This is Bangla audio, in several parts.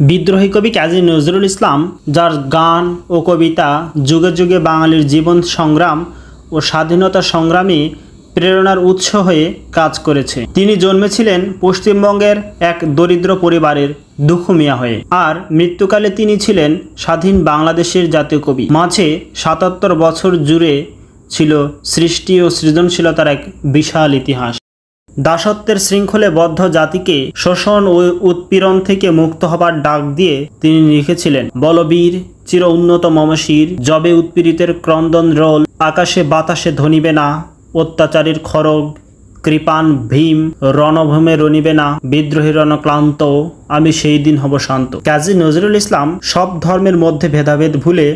বিদ্রোহী কবি কাজী নজরুল ইসলাম, যার গান ও কবিতা যুগে যুগে বাঙালির জীবন সংগ্রাম ও স্বাধীনতা সংগ্রামী প্রেরণার উৎস হয়ে কাজ করেছে। তিনি জন্মেছিলেন পশ্চিমবঙ্গের এক দরিদ্র পরিবারের দুঃখমিয়া হয়ে। আর মৃত্যুকালে তিনি ছিলেন স্বাধীন বাংলাদেশের জাতীয় কবি। মাঝে সাতাত্তর বছর জুড়ে ছিল সৃষ্টি ও সৃজনশীলতার এক বিশাল ইতিহাস। দাসত্বের শৃঙ্খলে বদ্ধ জাতিকে শোষণ ও উৎপীড়ন থেকে মুক্ত হবার ডাক দিয়ে তিনি লিখেছিলেন, বলবীর, চির উন্নত মমশির জবে উৎপীড়িতের ক্রন্দন রোল, আকাশে বাতাসে ধনিবে না, অত্যাচারীর খড়গ কৃপান ভীম, রণভূমে রনিবে না, বিদ্রোহী রণক্লান্ত আমি সেই দিন হব শান্ত। কাজী নজরুল ইসলাম সব ধর্মের মধ্যে ভেদাভেদ ভুলে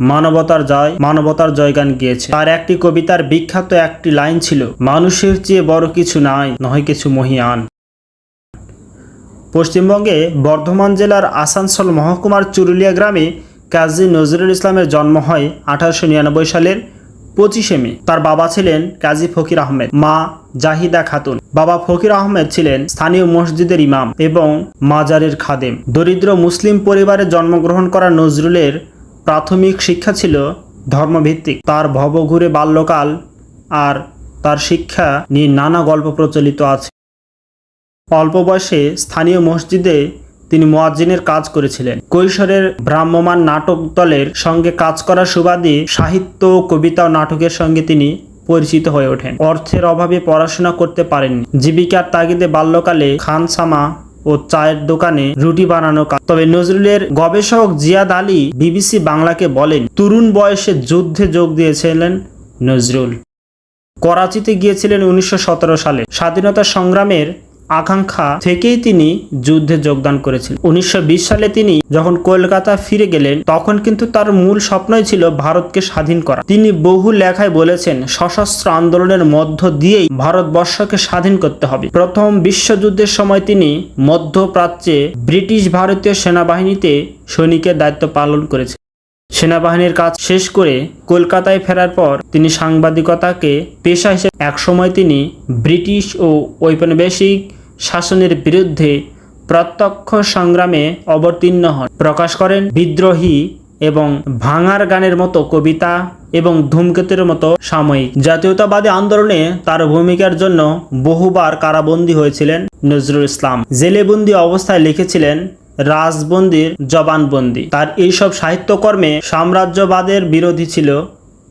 মানবতার জয়, মানবতার জয়গান গিয়েছে। তার একটি কবিতার বিখ্যাত একটি লাইন ছিল, মানুষের চেয়ে বড় কিছু নাই নয় কিছু মহিয়ান। পশ্চিমবঙ্গে বর্ধমান জেলার আসানসোল মহকুমার চুরুলিয়া গ্রামে কাজী নজরুল ইসলামের জন্ম হয় আঠারোশো নিরানব্বই সালের পঁচিশে মে। তার বাবা ছিলেন কাজী ফকির আহমেদ, মা জাহিদা খাতুন। বাবা ফকির আহমেদ ছিলেন স্থানীয় মসজিদের ইমাম এবং মাজারের খাদেম। দরিদ্র মুসলিম পরিবারে জন্মগ্রহণ করা নজরুলের প্রাথমিক শিক্ষা ছিল ধর্মভিত্তিক। তার ভবঘুরে বাল্যকাল আর তার শিক্ষা নিয়ে নানা গল্প প্রচলিত আছে। অল্প বয়সে স্থানীয় মসজিদে তিনি মোয়াজ্জিনের কাজ করেছিলেন। কৈশোরের ভ্রাম্যমান নাটক দলের সঙ্গে কাজ করার সুবাদে সাহিত্য, কবিতা ও নাটকের সঙ্গে তিনি পরিচিত হয়ে ওঠেন। অর্থের অভাবে পড়াশোনা করতে পারেননি। জীবিকার তাগিদে বাল্যকালে খানসামা ও চায়ের দোকানে রুটি বানানো কাজ। তবে নজরুলের গবেষক জিয়াদ আলী বিবিসি বাংলাকে বলেন, তরুণ বয়সে যুদ্ধে যোগ দিয়েছিলেন নজরুল। করাচিতে গিয়েছিলেন উনিশশো সতেরো সালে। স্বাধীনতা সংগ্রামের আকাঙ্ক্ষা থেকেই তিনি যুদ্ধে যোগদান করেছিলেন। উনিশশো বিশ সালে তিনি যখন কলকাতা ফিরে গেলেন, তখন কিন্তু তার মূল স্বপ্নই ছিল ভারতকে স্বাধীন করা। তিনি বহু লেখায় বলেছেন, সশস্ত্র আন্দোলনের মধ্য দিয়েই ভারতবর্ষকে স্বাধীন করতে হবে। প্রথম বিশ্বযুদ্ধের সময় তিনি মধ্যপ্রাচ্যে ব্রিটিশ ভারতীয় সেনাবাহিনীতে সৈনিকের দায়িত্ব পালন করেছেন। সেনাবাহিনীর কাজ শেষ করে কলকাতায় ফেরার পর তিনি সাংবাদিকতাকে পেশা হিসেবে একসময় তিনি ব্রিটিশ ও ঔপনিবেশিক শাসনের বিরুদ্ধে প্রত্যক্ষ সংগ্রামে অবতীর্ণ হন। প্রকাশ করেন বিদ্রোহী এবং ভাঙার গানের মতো কবিতা এবং ধূমকেতুর মতো সাময়িক। জাতীয়তাবাদী আন্দোলনে তার ভূমিকার জন্য বহুবার কারাবন্দী হয়েছিলেন নজরুল ইসলাম। জেলেবন্দি অবস্থায় লিখেছিলেন, রাজবন্দির জবানবন্দি। তার এইসব সাহিত্যকর্মে সাম্রাজ্যবাদের বিরোধী ছিল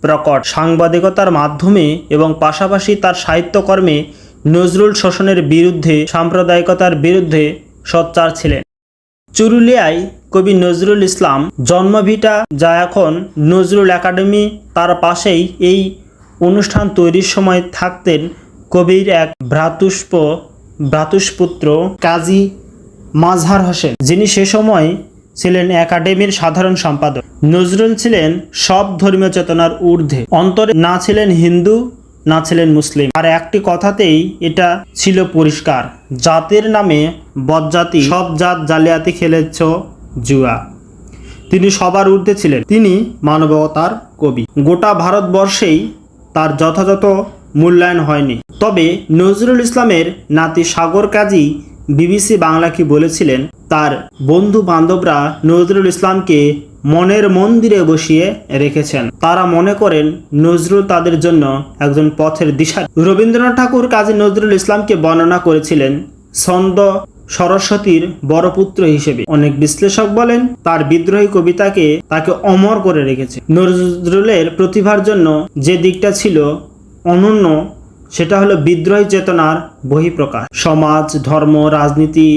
প্রকট। সাংবাদিকতার মাধ্যমে এবং পাশাপাশি তার সাহিত্যকর্মে নজরুল শোষণের বিরুদ্ধে সাম্প্রদায়িকতার বিরুদ্ধে সোচ্চার ছিলেন। চুরুলিয়ায় কবি নজরুল ইসলাম জন্মভিটা যা এখন নজরুল একাডেমি তার পাশেই এই অনুষ্ঠান তৈরির সময় থাকতেন কবির এক ভ্রাতুষ্প ভ্রাতুষ্পুত্র কাজী মাজহার হোসেন, যিনি সে সময় ছিলেন একাডেমির সাধারণ সম্পাদক। নজরুল ছিলেন সব ধর্মীয় চেতনার ঊর্ধ্বে। অন্তরে না ছিলেন হিন্দু না ছিলেন মুসলিম। আর একটি কথাতেই এটা ছিল পরিষ্কার। জাতের নামে বজ্জাতি সব জাত জালিয়াতি খেলেছ জুয়া। তিনি সবার ঊর্ধ্বে ছিলেন। তিনি মানবতার কবি। গোটা ভারতবর্ষেই তার যথাযথ মূল্যায়ন হয়নি। তবে নজরুল ইসলামের নাতি সাগর কাজী বিবিসি বাংলাকে বলেছিলেন, তার বন্ধু বান্ধবরা নজরুল ইসলামকে মনের মন্দিরে বসিয়ে রেখেছেন। তারা মনে করেন, নজরুল তাদের জন্য একজন পথের দিশা। রবীন্দ্রনাথ ঠাকুর কাজী নজরুল ইসলামকে বর্ণনা করেছিলেন, ছন্দ সরস্বতীর বড় পুত্র হিসেবে। অনেক বিশ্লেষক বলেন, তার বিদ্রোহী কবিতাকে তাকে অমর করে রেখেছে। নজরুলের প্রতিভার জন্য যে দিকটা ছিল অনন্য, সেটা হলো বিদ্রোহী চেতনার বহিঃপ্রকাশ। সমাজ, ধর্ম, রাজনীতি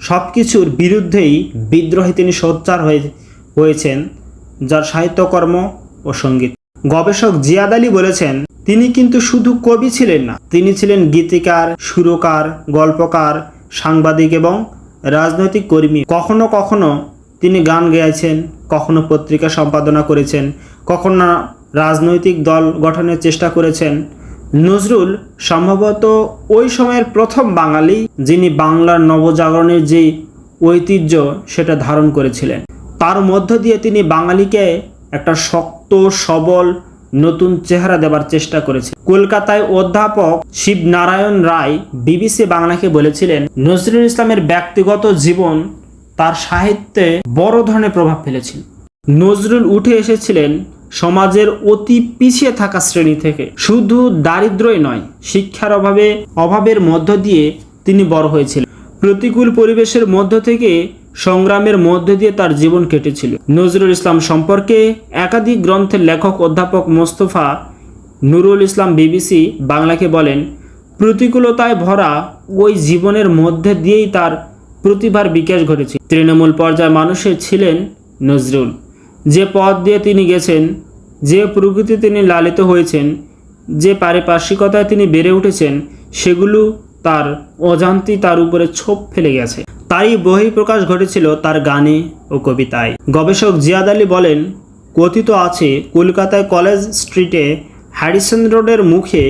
সব কিছুর বিরুদ্ধেই বিদ্রোহী তিনি সোচ্চার হয়ে হয়েছেন, যার সাহিত্যকর্ম ও সংগীত। গবেষক জিয়াদ আলী বলেছেন, তিনি কিন্তু শুধু কবি ছিলেন না, তিনি ছিলেন গীতিকার, সুরকার, গল্পকার, সাংবাদিক এবং রাজনৈতিক কর্মী। কখনো কখনো তিনি গান গেয়েছেন, কখনো পত্রিকা সম্পাদনা করেছেন, কখনো রাজনৈতিক দল গঠনের চেষ্টা করেছেন। নজরুল সম্ভবত ওই সময়ের প্রথম বাঙালি যিনি বাংলার নবজাগরণের যে ঐতিহ্য সেটা ধারণ করেছিলেন। তার মধ্য দিয়ে তিনি বাঙালিকে একটা শক্ত, সবল, নতুন চেহারা দেবার চেষ্টা করেছে কলকাতায় অধ্যাপক শিবনারায়ণ রায় বিবিসি বাংলাকে বলেছিলেন, নজরুল ইসলামের ব্যক্তিগত জীবন তার সাহিত্যে বড় ধরনের প্রভাব ফেলেছিল নজরুল উঠে এসেছিলেন সমাজের অতি পিছিয়ে থাকা শ্রেণি থেকে। শুধু দারিদ্রই নয়, শিক্ষার অভাবে, অভাবের মধ্য দিয়ে তিনি বড় হয়েছিলেন। প্রতিকূল পরিবেশের মধ্য থেকে সংগ্রামের মধ্যে দিয়ে তার জীবন কেটেছিল। নজরুল ইসলাম সম্পর্কে একাধিক গ্রন্থের লেখক অধ্যাপক মোস্তফা নুরুল ইসলাম বিবিসি বাংলাকে বলেন, প্রতিকূলতায় ভরা ওই জীবনের মধ্যে দিয়েই তার প্রতিভার বিকাশ ঘটেছে। তৃণমূল পর্যায়ে মানুষের ছিলেন নজরুল। যে পথ দিয়ে তিনি গেছেন, যে প্রকৃতি তিনি লালিত হয়েছেন, যে পারিপার্শ্বিকতায় তিনি বেড়ে উঠেছেন, সেগুলো তার অজান্তি তার উপরে ছোপ ফেলে গেছে। তারই বহিঃপ্রকাশ ঘটেছিল তার গানে ও কবিতায়। গবেষক জিয়াদ আলী বলেন, কথিত আছে, কলকাতায় কলেজ স্ট্রিটে হ্যারিসন রোডের মুখে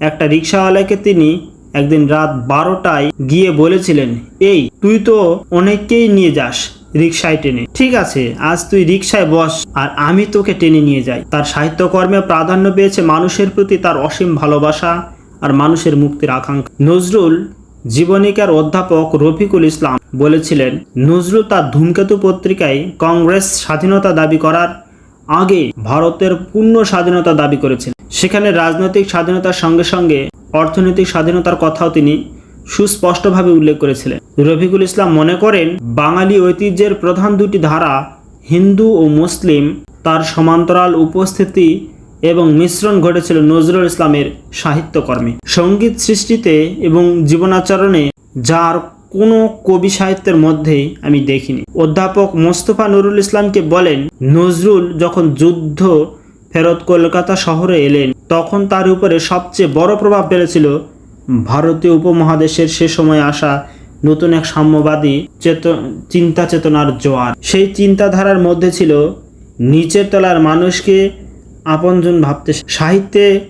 একটা রিক্সাওয়ালাকে তিনি একদিন রাত বারোটায় গিয়ে বলেছিলেন, এই, তুই তো অনেককেই নিয়ে যাস রিক্সায় টেনে। ঠিক আছে, আজ তুই রিক্সায় বস, আর আমি তোকে টেনে নিয়ে যাই। তার সাহিত্যকর্মে প্রাধান্য পেয়েছে মানুষের প্রতি তার অসীম ভালোবাসা আর মানুষের মুক্তির আকাঙ্ক্ষা। নজরুল জীবনীকার অধ্যাপক রফিকুল ইসলাম বলেছিলেন, নজরুল তার ধূমকেতু পত্রিকায় কংগ্রেস স্বাধীনতা দাবি করার আগে ভারতের পূর্ণ স্বাধীনতা দাবি করেছেন। সেখানে রাজনৈতিক স্বাধীনতার সঙ্গে সঙ্গে অর্থনৈতিক স্বাধীনতার কথাও তিনি সুস্পষ্টভাবে উল্লেখ করেছিলেন। রফিকুল ইসলাম মনে করেন, বাঙালি ঐতিহ্যের প্রধান দুটি ধারা হিন্দু ও মুসলিম, তার সমান্তরাল উপস্থিতি এবং মিশ্রণ ঘটেছিল নজরুল ইসলামের সাহিত্যকর্মে। সংগীত সৃষ্টিতে এবং জীবনাচরণে যার কোনো কবি সাহিত্যের মধ্যেই আমি দেখিনি। অধ্যাপক মোস্তফা নুরুল ইসলামকে বলেন, নজরুল যখন যুদ্ধ ফেরত কলকাতা শহরে এলেন, তখন তার উপরে সবচেয়ে বড় প্রভাব ফেলেছিল ভারতীয় উপমহাদেশের সে সময় আসা নতুন এক সাম্যবাদী চেত, চিন্তা চেতনার জোয়ার। সেই চিন্তাধারার মধ্যে ছিল, নিচের তলার মানুষকে আপনজন ভাবতে সাহিত্যে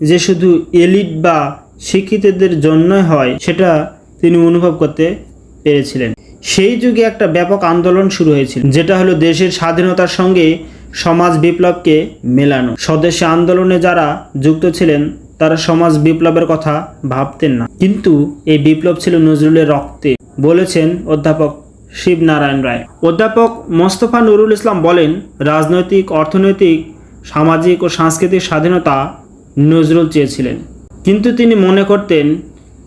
যে শুধু এলিট বা শিক্ষিতদের জন্যই হয়, সেটা তিনি অনুভব করতে পেরেছিলেন। সেই যুগে একটা ব্যাপক আন্দোলন শুরু হয়েছিল, যেটা হলো দেশের স্বাধীনতার সঙ্গে সমাজ বিপ্লবকে মেলানো। স্বদেশী আন্দোলনে যারা যুক্ত ছিলেন, তারা সমাজ বিপ্লবের কথা ভাবতেন না। কিন্তু এই বিপ্লব ছিল নজরুলের রক্তে, বলেছেন অধ্যাপক শিবনারায়ণ রায়। অধ্যাপক মোস্তফা নুরুল ইসলাম বলেন, রাজনৈতিক, অর্থনৈতিক সামাজিক ও সাংস্কৃতিক স্বাধীনতা নজরুল চেয়েছিলেন। কিন্তু তিনি মনে করতেন,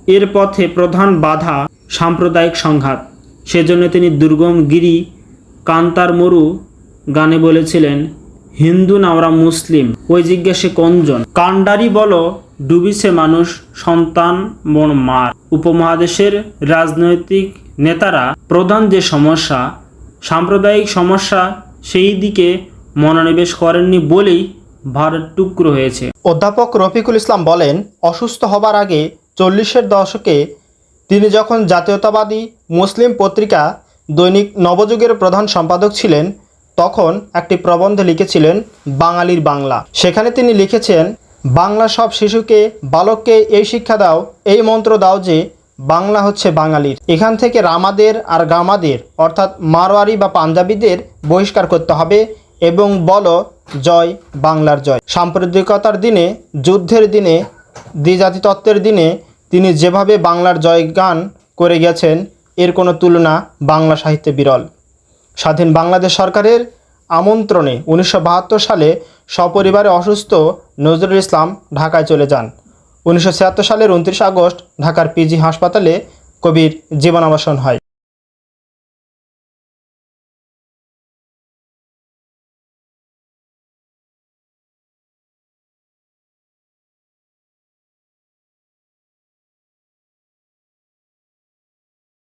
এর পথে প্রধান বাধা সাম্প্রদায়িক সংঘাত। সেজন্য তিনি দুর্গম গিরি, কান্তার মরু গানে বলেছিলেন, হিন্দু না ওরা মুসলিম? ওই জিজ্ঞাসে কোনজন কান্ডারি বলো, ডুবিছে মানুষ, সন্তান, মন মার। উপমহাদেশের রাজনৈতিক নেতারা, প্রধান যে সমস্যা, সাম্প্রদায়িক সমস্যা, সেই দিকে মনোনিবেশ করেননি বলেই ভারত টুকরো হয়েছে। অধ্যাপক রফিকুল ইসলাম বলেন, অসুস্থ হবার আগে চল্লিশের দশকে তিনি যখন জাতীয়তাবাদী মুসলিম পত্রিকা দৈনিক নবযুগের প্রধান সম্পাদক ছিলেন, তখন একটি প্রবন্ধ লিখেছিলেন বাঙালির বাংলা। সেখানে তিনি লিখেছেন, বাংলা সব শিশুকে, বালককে এই শিক্ষা দাও, এই মন্ত্র দাও যে বাংলা হচ্ছে বাঙালির। এখান থেকে রামাদের আর গামাদের, অর্থাৎ মারোয়ারি বা পাঞ্জাবিদের বহিষ্কার করতে হবে এবং বলো, জয় বাংলার জয়। সাম্প্রদায়িকতার দিনে, যুদ্ধের দিনে দ্বিজাতি তত্ত্বের দিনে তিনি যেভাবে বাংলার জয় গান করে গেছেন, এর কোনো তুলনা বাংলা সাহিত্যে বিরল। স্বাধীন বাংলাদেশ সরকারের আমন্ত্রণে উনিশশো বাহাত্তর সালে সপরিবারে অসুস্থ নজরুল ইসলাম ঢাকায় চলে যান। উনিশশো ছিয়াত্তর সালের উনত্রিশ আগস্ট ঢাকার পিজি হাসপাতালে কবির জীবনাবসান হয়।